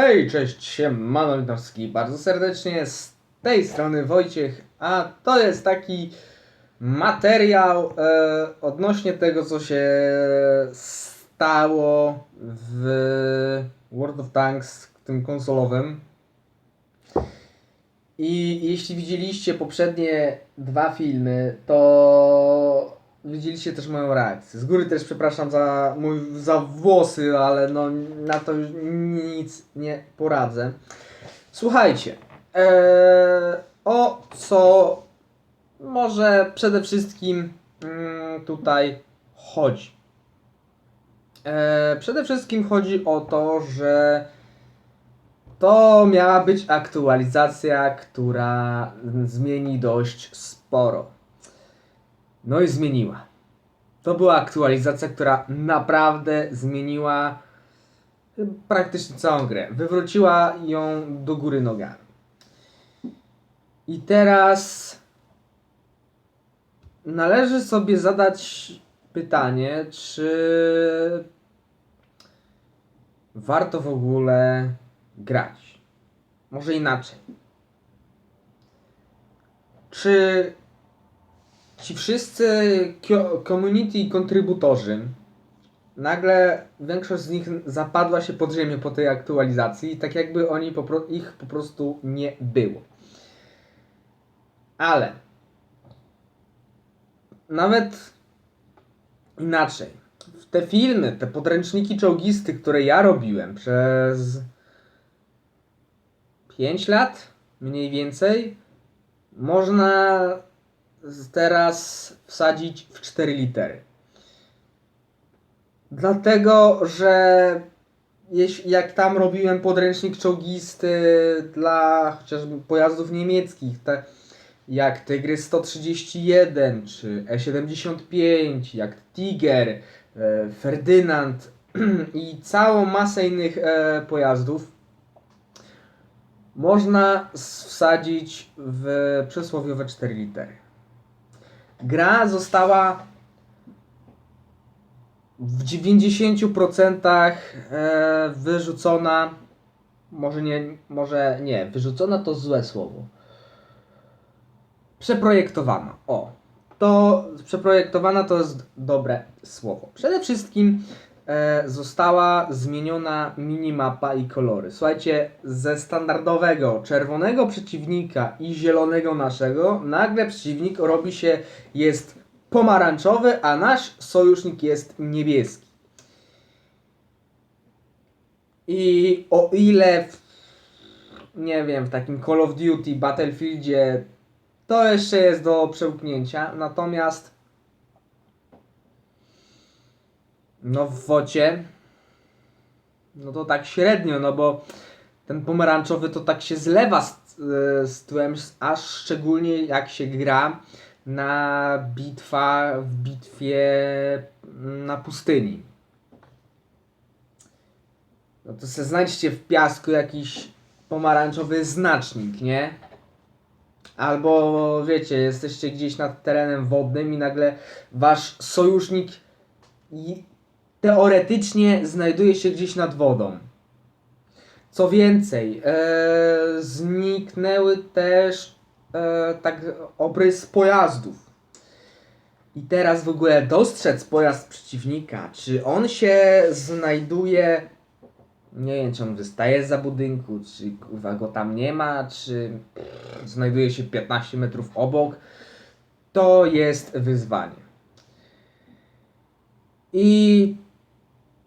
Hej, cześć, siemano, wszystkich bardzo serdecznie, z tej strony Wojciech, a to jest taki materiał e, odnośnie tego, co się stało w World of Tanks, tym konsolowym. I jeśli widzieliście poprzednie dwa filmy, to widzieliście też moją reakcję. Z góry też przepraszam za mój za włosy, ale no na to już nic nie poradzę. Słuchajcie, e, o co może przede wszystkim mm, tutaj chodzi? E, przede wszystkim chodzi o to, że to miała być aktualizacja, która zmieni dość sporo. No i zmieniła. To była aktualizacja, która naprawdę zmieniła praktycznie całą grę. Wywróciła ją do góry nogami. I teraz należy sobie zadać pytanie, czy warto w ogóle grać. Może inaczej. Czy ci wszyscy community kontrybutorzy nagle większość z nich zapadła się pod ziemię po tej aktualizacji, tak jakby oni po ich po prostu nie było. Ale nawet inaczej. Te filmy, te podręczniki czołgisty, które ja robiłem przez 5 lat mniej więcej, można teraz wsadzić w 4 litery. Dlatego, że jeśli, jak tam robiłem podręcznik czołgisty dla chociażby pojazdów niemieckich, te, jak Tygrys 131 czy E75, jak Tiger, e, Ferdynand i całą masę innych e, pojazdów, można wsadzić w przysłowiowe 4 litery. Gra została w 90% e, wyrzucona. Może nie, może nie, wyrzucona to złe słowo. Przeprojektowana. O, to przeprojektowana to jest dobre słowo. Przede wszystkim została zmieniona minimapa i kolory. Słuchajcie, ze standardowego czerwonego przeciwnika i zielonego naszego, nagle przeciwnik robi się, jest pomarańczowy, a nasz sojusznik jest niebieski. I o ile w, nie wiem, w takim Call of Duty, Battlefieldzie to jeszcze jest do przełknięcia, natomiast no w wocie no to tak średnio, no bo ten pomarańczowy to tak się zlewa z, z tłem, aż szczególnie jak się gra na bitwa w bitwie na pustyni. No to se znajdźcie w piasku jakiś pomarańczowy znacznik, nie? Albo wiecie, jesteście gdzieś nad terenem wodnym i nagle wasz sojusznik teoretycznie znajduje się gdzieś nad wodą. Co więcej, e, zniknęły też e, tak obrys pojazdów. I teraz w ogóle dostrzec pojazd przeciwnika, czy on się znajduje, nie wiem, czy on wystaje za budynku, czy kurwa go tam nie ma, czy znajduje się 15 metrów obok, to jest wyzwanie. I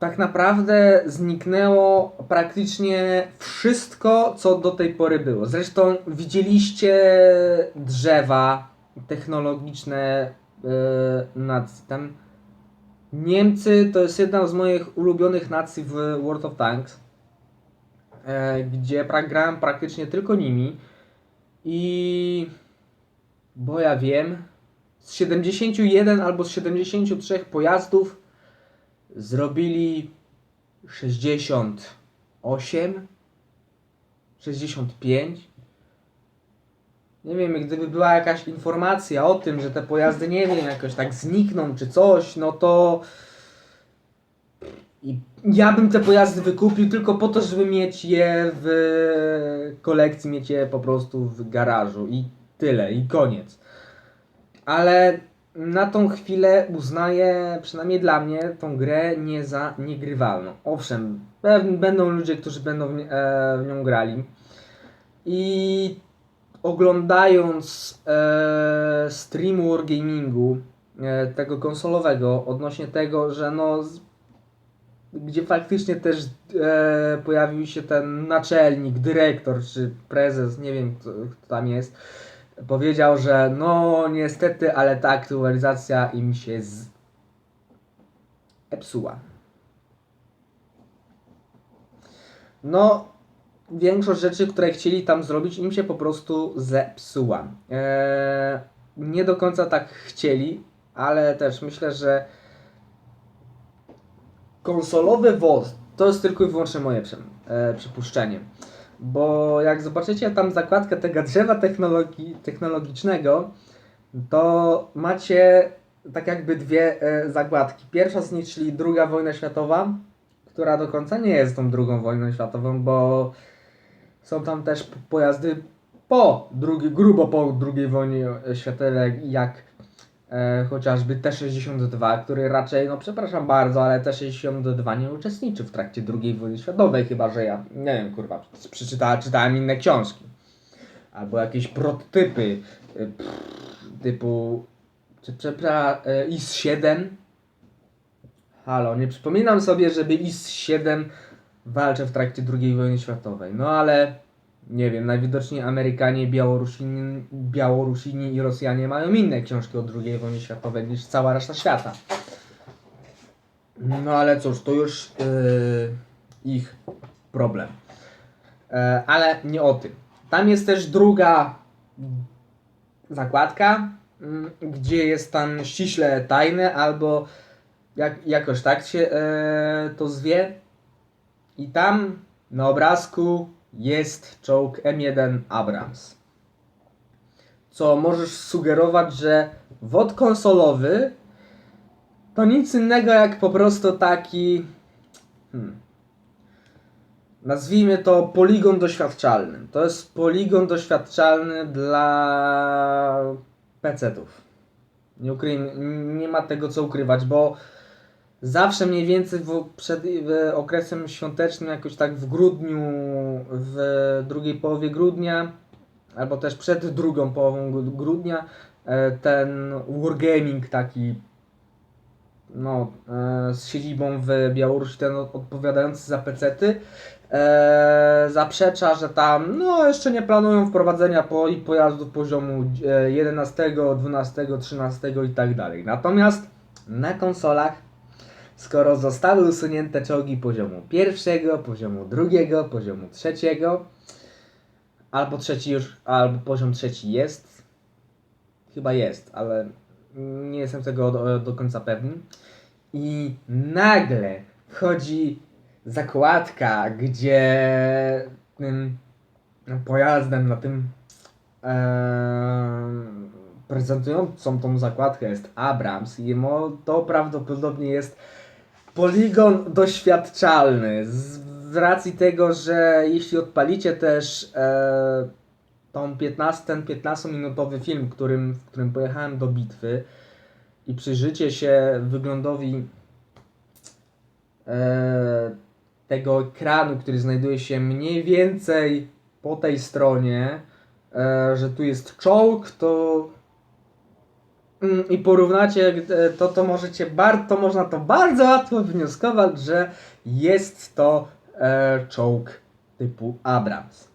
tak naprawdę zniknęło praktycznie wszystko, co do tej pory było. Zresztą widzieliście drzewa technologiczne yy, nacji. Tam Niemcy to jest jedna z moich ulubionych nacji w World of Tanks, e, gdzie grałem praktycznie tylko nimi i bo ja wiem, z 71 albo z 73 pojazdów zrobili 68, 65. Nie wiem, gdyby była jakaś informacja o tym, że te pojazdy, nie wiem, jakoś tak znikną czy coś, no to I ja bym te pojazdy wykupił tylko po to, żeby mieć je w kolekcji, mieć je po prostu w garażu i tyle, i koniec. Ale na tą chwilę uznaję, przynajmniej dla mnie, tą grę nie za niegrywalną. Owszem, będą ludzie, którzy będą w, e, w nią grali. I oglądając e, stream Wargamingu, e, tego konsolowego, odnośnie tego, że no, gdzie faktycznie też e, pojawił się ten naczelnik, dyrektor czy prezes, nie wiem kto, kto tam jest, powiedział, że no niestety, ale ta aktualizacja im się z... epsuła. No, większość rzeczy, które chcieli tam zrobić, im się po prostu zepsuła. Eee, nie do końca tak chcieli, ale też myślę, że konsolowy WOD to jest tylko i wyłącznie moje e, przypuszczenie. Bo jak zobaczycie tam zakładkę tego drzewa technologii, technologicznego, to macie tak jakby dwie e, zakładki. Pierwsza z nich, czyli druga wojna światowa, która do końca nie jest tą drugą wojną światową, bo są tam też pojazdy po drugiej, grubo po drugiej wojnie światowej, jak e, chociażby T-62, który raczej, no przepraszam bardzo, ale T-62 nie uczestniczy w trakcie II wojny światowej, chyba że ja, nie wiem, kurwa, przeczytałem, czytałem inne książki. Albo jakieś prototypy e, typu czy, przepraszam, e, IS-7. Halo, nie przypominam sobie, żeby IS-7 walczył w trakcie II wojny światowej. No ale nie wiem, najwidoczniej Amerykanie, Białorusini, Białorusini i Rosjanie mają inne książki o II wojnie światowej niż cała reszta świata. No ale cóż, to już yy, ich problem. E, ale nie o tym. Tam jest też druga zakładka, mm, gdzie jest tam ściśle tajne, albo jak, jakoś tak się e, to zwie. I tam na obrazku jest czołg M1 Abrams. Co możesz sugerować, że wod konsolowy to nic innego jak po prostu taki. Hmm, nazwijmy to poligon doświadczalny. To jest poligon doświadczalny dla PC-ów. Nie, nie ma tego co ukrywać, bo zawsze mniej więcej w, przed w okresem świątecznym, jakoś tak w grudniu, w drugiej połowie grudnia, albo też przed drugą połową gru- grudnia, e, ten Wargaming taki no, e, z siedzibą w Białorusi, ten od- odpowiadający za pecety, e, zaprzecza, że tam no, jeszcze nie planują wprowadzenia po, pojazdów poziomu e, 11, 12, 13 i tak dalej. Natomiast na konsolach, skoro zostały usunięte czołgi poziomu pierwszego, poziomu drugiego, poziomu trzeciego, albo trzeci już, albo poziom trzeci jest, chyba jest, ale nie jestem tego do, do końca pewny. I nagle wchodzi zakładka, gdzie tym pojazdem na tym em, prezentującą tą zakładkę jest Abrams i to prawdopodobnie jest poligon doświadczalny. Z, z racji tego, że jeśli odpalicie też e, tą 15, ten 15-minutowy film, którym, w którym pojechałem do bitwy i przyjrzycie się wyglądowi e, tego ekranu, który znajduje się mniej więcej po tej stronie, e, że tu jest czołg, to i porównacie e, to, to możecie można to bardzo łatwo wnioskować, że jest to e, czołg typu Abrams.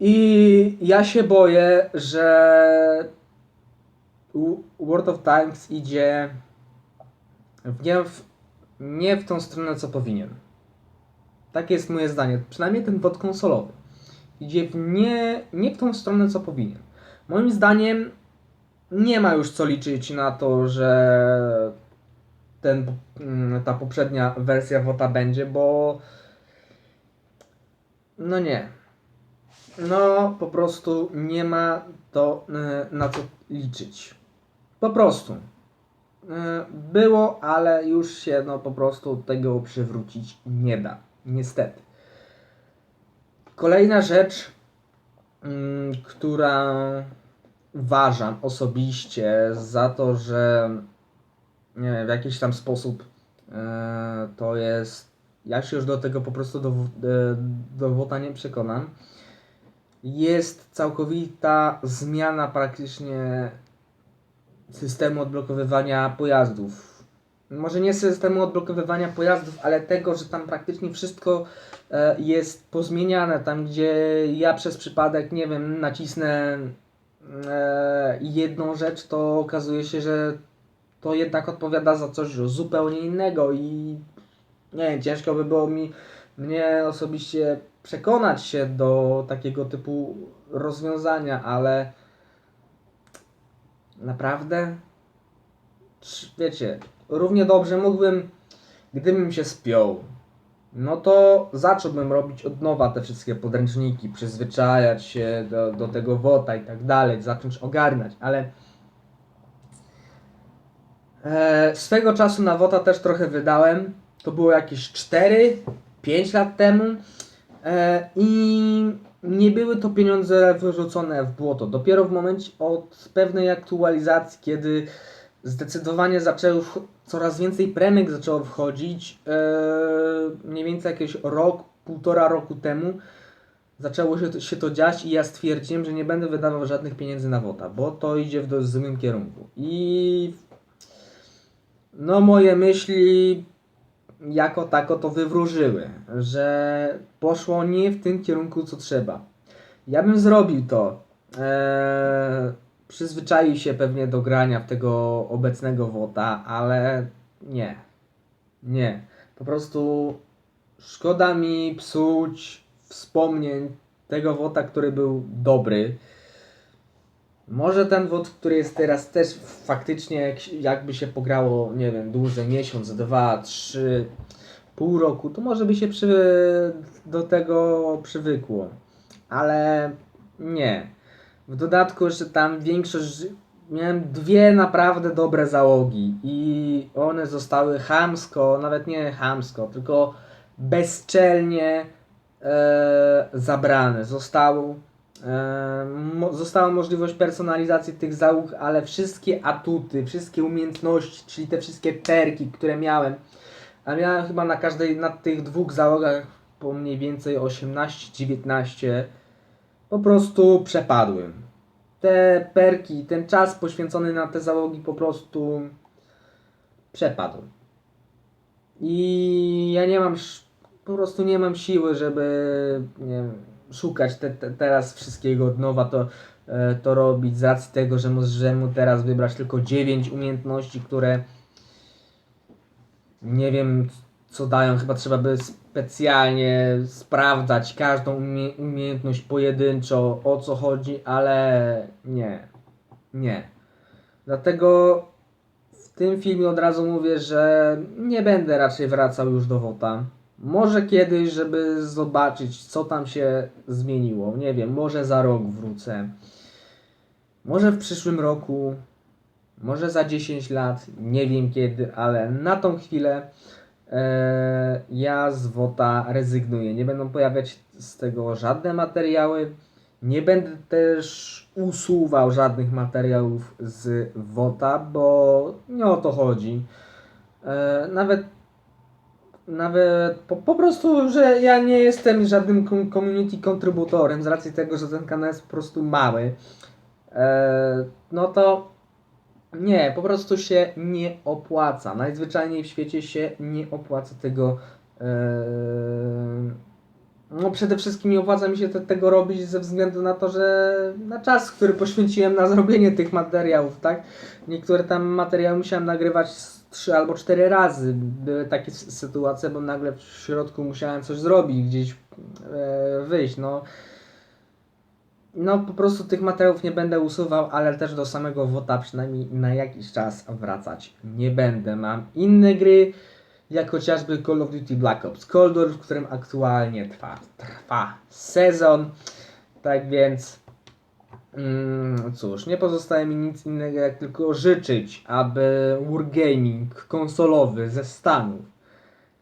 I ja się boję, że World of Tanks idzie w nie, w, nie w tą stronę, co powinien. Takie jest moje zdanie. Przynajmniej ten wod konsolowy. Idzie w nie, nie w tą stronę, co powinien. Moim zdaniem nie ma już co liczyć na to, że ten, mm, ta poprzednia wersja WOTA będzie, bo no nie. No, po prostu nie ma to y, na co liczyć. Po prostu. było, ale już się no po prostu tego przywrócić nie da. Niestety. Kolejna rzecz, mm, która uważam osobiście za to, że nie wiem, w jakiś tam sposób e, to jest. Ja się już do tego po prostu do, e, nie przekonam. Jest całkowita zmiana praktycznie systemu odblokowywania pojazdów. Może nie systemu odblokowywania pojazdów, ale tego, że tam praktycznie wszystko e, jest pozmieniane. Tam, gdzie ja przez przypadek, nie wiem, nacisnę jedną rzecz, to okazuje się, że to jednak odpowiada za coś zupełnie innego i nie wiem, ciężko by było mi mnie osobiście przekonać się do takiego typu rozwiązania, ale naprawdę wiecie, równie dobrze mógłbym, gdybym się spiął, no to zacząłbym robić od nowa te wszystkie podręczniki, przyzwyczajać się do, do tego WOTA i tak dalej, zacząć ogarniać, ale e, swego czasu na WOTA też trochę wydałem, to było jakieś 4-5 lat temu e, i nie były to pieniądze wyrzucone w błoto. Dopiero w momencie od pewnej aktualizacji, kiedy zdecydowanie zaczęły coraz więcej premek zaczęło wchodzić, e, mniej więcej jakieś rok, półtora roku temu zaczęło się to, się to dziać i ja stwierdziłem, że nie będę wydawał żadnych pieniędzy na WOTA, bo to idzie w złym kierunku. I no moje myśli jako tako to wywróżyły, że poszło nie w tym kierunku, co trzeba. Ja bym zrobił to. Eee, przyzwyczaił się pewnie do grania w tego obecnego WOTA, ale nie. Nie. Po prostu szkoda mi psuć wspomnień tego WOTA, który był dobry. Może ten WOT, który jest teraz też faktycznie jak, jakby się pograło, nie wiem, dłużej, miesiąc, dwa, trzy, pół roku, to może by się przy, do tego przywykło. Ale nie. W dodatku jeszcze tam większość, miałem dwie naprawdę dobre załogi i one zostały chamsko, nawet nie chamsko, tylko bezczelnie e, zabrane. Zostało, e, mo, została możliwość personalizacji tych załóg, ale wszystkie atuty, wszystkie umiejętności, czyli te wszystkie perki, które miałem, a miałem chyba na każdej, na tych dwóch załogach po mniej więcej 18-19, po prostu przepadłem. Te perki, ten czas poświęcony na te załogi po prostu przepadł. I ja nie mam, po prostu nie mam siły, żeby wiem, szukać te, te, teraz wszystkiego od nowa, to, e, to robić z racji tego, że możemy teraz wybrać tylko 9 umiejętności, które nie wiem co dają, chyba trzeba by specjalnie sprawdzać każdą umie umiejętność pojedynczo, o co chodzi, ale nie, nie. Dlatego w tym filmie od razu mówię, że nie będę raczej wracał już do WOTA. Może kiedyś, żeby zobaczyć, co tam się zmieniło. Nie wiem, może za rok wrócę. Może w przyszłym roku. Może za 10 lat. Nie wiem kiedy, ale na tą chwilę ja z WOTA rezygnuję. Nie będą pojawiać z tego żadne materiały. Nie będę też usuwał żadnych materiałów z WOTA, bo nie o to chodzi. E, nawet nawet po, po prostu, że ja nie jestem żadnym com- community kontrybutorem z racji tego, że ten kanał jest po prostu mały. E, no to nie, po prostu się nie opłaca. Najzwyczajniej w świecie się nie opłaca tego. E, no przede wszystkim nie opłaca mi się te, tego robić ze względu na to, że na czas, który poświęciłem na zrobienie tych materiałów, tak? Niektóre tam materiały musiałem nagrywać trzy albo cztery razy. Były takie sytuacje, bo nagle w środku musiałem coś zrobić, gdzieś e, wyjść, no. No po prostu tych materiałów nie będę usuwał, ale też do samego WOTA przynajmniej na jakiś czas wracać nie będę. Mam inne gry, jak chociażby Call of Duty Black Ops Cold War, w którym aktualnie trwa, trwa sezon. Tak więc Mm, cóż, nie pozostaje mi nic innego jak tylko życzyć, aby Wargaming konsolowy ze Stanów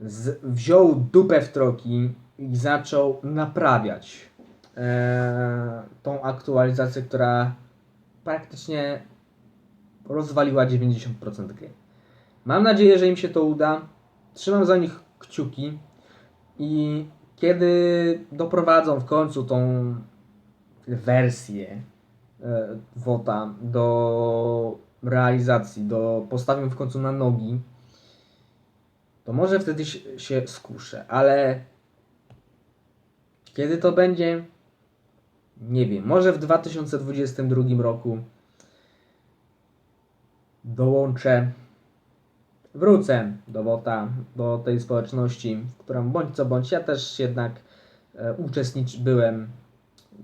z, wziął dupę w troki i zaczął naprawiać tą aktualizację, która praktycznie rozwaliła 90% gry. Mam nadzieję, że im się to uda. Trzymam za nich kciuki i kiedy doprowadzą w końcu tą wersję e, WOTA do realizacji, do postawią w końcu na nogi, to może wtedy się skuszę, ale kiedy to będzie? Nie wiem. Może w 2022 roku dołączę, wrócę do WOTA, do tej społeczności, w którą bądź co bądź ja też jednak e, uczestnicz byłem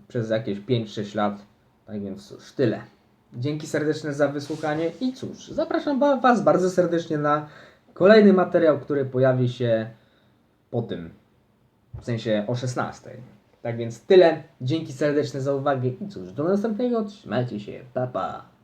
przez jakieś 5-6 lat. Tak więc cóż, tyle. Dzięki serdeczne za wysłuchanie i cóż, zapraszam Was bardzo serdecznie na kolejny materiał, który pojawi się po tym, w sensie o 16. Tak więc tyle. Dzięki serdeczne za uwagę i cóż, do następnego. Trzymajcie się. Pa pa.